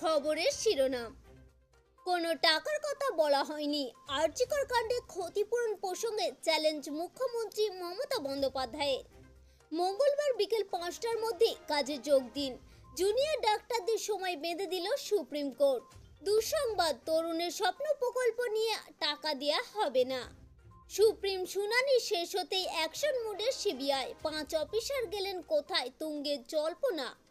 খবরের শিরোনাম। কোনো টাকার কথা বলা হয়নি। আর্যিকর কাণ্ডে ক্ষতিপূরণ প্রসঙ্গে চ্যালেঞ্জ মুখ্যমন্ত্রী মমতা বন্দ্যোপাধ্যায়ের। মঙ্গলবার বিকেল পাঁচটার মধ্যে কাজে যোগ দিন। জুনিয়র ডাক্তারদের সময় বেঁধে দিল সুপ্রিম কোর্ট। দুঃসংবাদ, তরুণের স্বপ্ন প্রকল্প নিয়ে টাকা দেওয়া হবে না। সুপ্রিম শুনানি শেষ হতেই অ্যাকশন মুডে সিবিআই। পাঁচ অফিসার গেলেন কোথায় তুঙ্গের জল্পনা।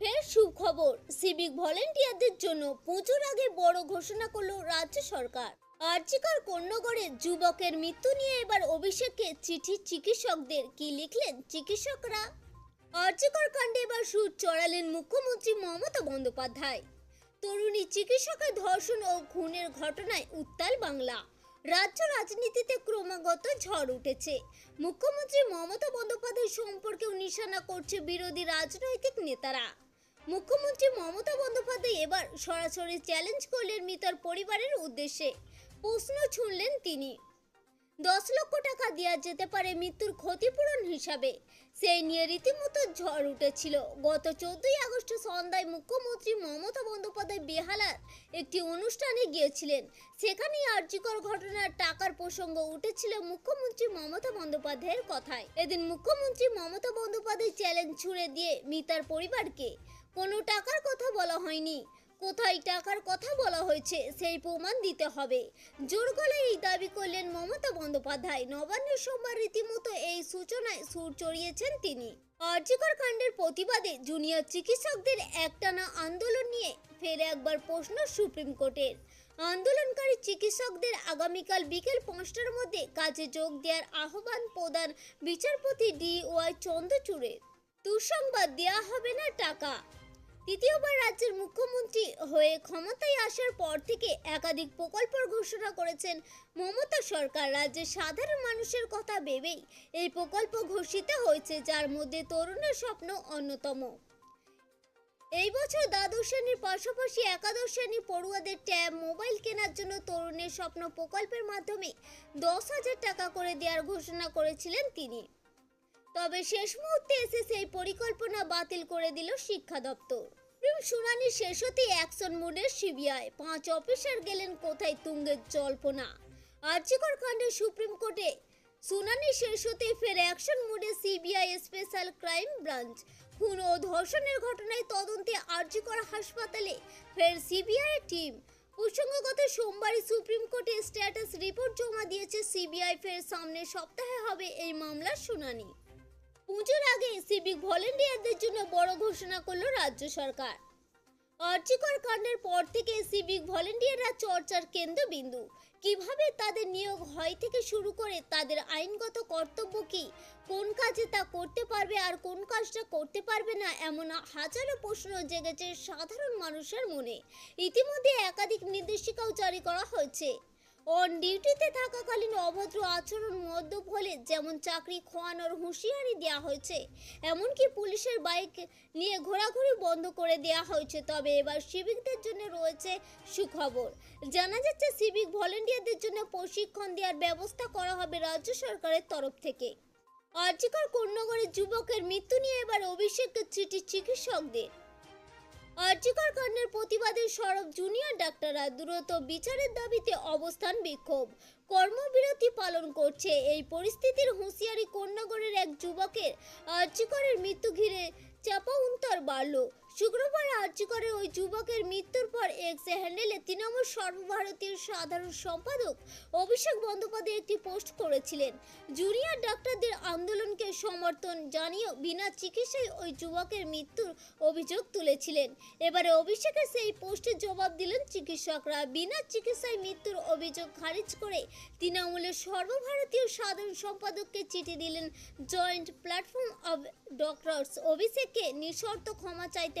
ফের সুখবর। সিভিক ভলেন্টিয়ারদের জন্য পুজোর আগে বড় ঘোষণা করল রাজ্য সরকার। আর্জিকর কন্যগড়ে যুবকের মৃত্যু নিয়ে এবার অভিষেককে চিঠি চিকিৎসকদের। কি লিখলেন চিকিৎসকরা? আর্জিকর কাণ্ডে এবার সুর চড়ালেন মুখ্যমন্ত্রী মমতা বন্দ্যোপাধ্যায়। তরুণী চিকিৎসকের ধর্ষণ ও খুনের ঘটনায় উত্তাল বাংলা। রাজ্য রাজনীতিতে ক্রমাগত ঝড় উঠেছে। মুখ্যমন্ত্রী মমতা বন্দ্যোপাধ্যায় সম্পর্কেও নিশানা করছে বিরোধী রাজনৈতিক নেতারা। মুখ্যমন্ত্রী মমতা বন্দ্যোপাধ্যায় এবার সরাসরি চ্যালেঞ্জ করলেন মৃতার পরিবারের উদ্দেশ্যে। প্রশ্ন ছুঁড়লেন তিনি। দশ লক্ষ টাকা দেওয়া যেতে পারে মৃত্যুর ক্ষতিপূরণ হিসাবে। সেই নিয়ে রীতিমতো ঝড় উঠেছিল। গত চোদ্দই আগস্ট সন্ধ্যায় মুখ্যমন্ত্রী মমতা বন্দ্যোপাধ্যায় বেহালার একটি অনুষ্ঠানে গিয়েছিলেন। সেখানেই আর্যিকর ঘটনার টাকার প্রসঙ্গ উঠেছিল মুখ্যমন্ত্রী মমতা বন্দ্যোপাধ্যায়ের কথায়। এদিন মুখ্যমন্ত্রী মমতা বন্দ্যোপাধ্যায় চ্যালেঞ্জ ছুড়ে দিয়ে মিতার পরিবারকে কোনো টাকার কথা বলা হয়নি। কোথায় টাকার কথা বলা হয়েছে সেই প্রমাণ দিতে হবে। জোর গলায় এই দাবি করলেন মমতা বন্দ্যোপাধ্যায়। নবান্ন সোমবার রীতিমতো এই সূচনায় সুর চড়িয়েছেন তিনি। আর্যিকর কাণ্ডের প্রতিবাদে জুনিয়র চিকিৎসকদের একটানা আন্দোলন নিয়ে ফের একবার প্রশ্ন সুপ্রিম কোর্টের। আন্দোলনকারী চিকিৎসকদের আগামীকাল বিকেল পাঁচটার মধ্যে কাজে যোগ দেওয়ার আহ্বান প্রদান বিচারপতি ডি ওয়াই চন্দ্রচূড়ের। দুঃসংবাদ দেওয়া হবে না টাকা। তৃতীয়বার রাজ্যের মুখ্যমন্ত্রী হয়ে ক্ষমতায় আসার পর থেকে একাধিক প্রকল্পের ঘোষণা করেছেন মমতা সরকার। রাজ্যের সাধারণ মানুষের কথা ভেবেই এই প্রকল্প ঘোষিত হয়েছে, যার মধ্যে তরুণের স্বপ্ন অন্যতম। এই বছর দ্বাদশ শ্রেণির পাশাপাশি একাদশ শ্রেণি পড়ুয়াদের ট্যাব, মোবাইল কেনার জন্য তরুণের স্বপ্ন প্রকল্পের মাধ্যমে দশ হাজার টাকা করে দেওয়ার ঘোষণা করেছিলেন তিনি। তবে শেষ মুহূর্তে এসে সেই পরিকল্পনা বাতিল করে দিল শিক্ষা দপ্তর। শুনানি শেষ হতেই অ্যাকশন মুডের সিবিআই। পাঁচ অফিসার গেলেন কোথায় তুঙ্গের জল্পনা। আর্যিকর কাণ্ডে সুপ্রিম কোর্টে শুনানি শেষ হতেই ফের অ্যাকশন মুডে সিবিআই স্পেশাল ক্রাইম ব্রাঞ্চ। খুন ও ধর্ষণের ঘটনায় তদন্তে আর্যিকর হাসপাতালে ফের সিবিআই টিম। প্রসঙ্গগত সোমবারই সুপ্রিম কোর্টে স্ট্যাটাস রিপোর্ট জমা দিয়েছে সিবিআই। ফের সামনের সপ্তাহে হবে এই মামলার শুনানি। পুজোর আগে সিভিক ভলেন্টিয়ারদের জন্য বড় ঘোষণা করল রাজ্য সরকার। আর্যিকর কাণ্ডের পর থেকে সিভিক ভলেন্টিয়াররা চর্চার কেন্দ্রবিন্দু। কীভাবে তাদের নিয়োগ হয় থেকে শুরু করে তাদের আইনগত কর্তব্য কি? কোন কাজে তা করতে পারবে আর কোন কাজটা করতে পারবে না এমন হাজারো প্রশ্ন জেগেছে সাধারণ মানুষের মনে। ইতিমধ্যে একাধিক নির্দেশিকাও জারি করা হয়েছে। অন ডিউটিতে থাকাকালীন অভদ্র আচরণ মদ্যপ হলে যেমন চাকরি খোয়ানোর হুঁশিয়ারি দেওয়া হয়েছে, এমনকি পুলিশের বাইক নিয়ে ঘোরাঘুরি বন্ধ করে দেওয়া হয়েছে, তবে এবার সিভিকদের জন্য রয়েছে সুখবর। জানা যাচ্ছে, সিভিক ভলেন্টিয়ারদের জন্য প্রশিক্ষণ দেওয়ার ব্যবস্থা করা হবে রাজ্য সরকারের তরফ থেকে। আর্যিকর কন্যাগরের যুবকের মৃত্যু নিয়ে এবার অভিষেকের চিঠি চিকিৎসকদের। আর্যিকর কাণ্ডের প্রতিবাদে সরব জুনিয়র ডাক্তাররা দ্রুত বিচারের দাবিতে অবস্থান বিক্ষোভ। কর্মবিরতি পালন করছে এই পরিস্থিতির হুঁশিয়ারি কোন্নগরের এক যুবকের। আর্যিকরের মৃত্যু ঘিরে চাপা উন্তর বাড়ল। শুক্রবার আর্যিকরের ওই যুবকের মৃত্যুর পর এক্স হ্যান্ডেলে তৃণমূল সর্বভারতীয় সাধারণ সম্পাদক অভিষেক বন্দ্যোপাধ্যায় একটি পোস্ট করেছিলেন। জুনিয়র ডাক্তারদের আন্দোলনকে সমর্থন জানিয়েও বিনা চিকিৎসায় ওই যুবকের মৃত্যুর অভিযোগ তুলেছিলেন। এবারে অভিষেকের সেই পোস্টে জবাব দিলেন চিকিৎসকরা। বিনা চিকিৎসায় মৃত্যুর অভিযোগ খারিজ করে তৃণমূলের সর্বভারতীয় সাধারণ সম্পাদককে চিঠি দিলেন জয়েন্ট প্ল্যাটফর্ম অব ডক্টরস। অভিষেককে নিঃশর্ত ক্ষমা চাইতে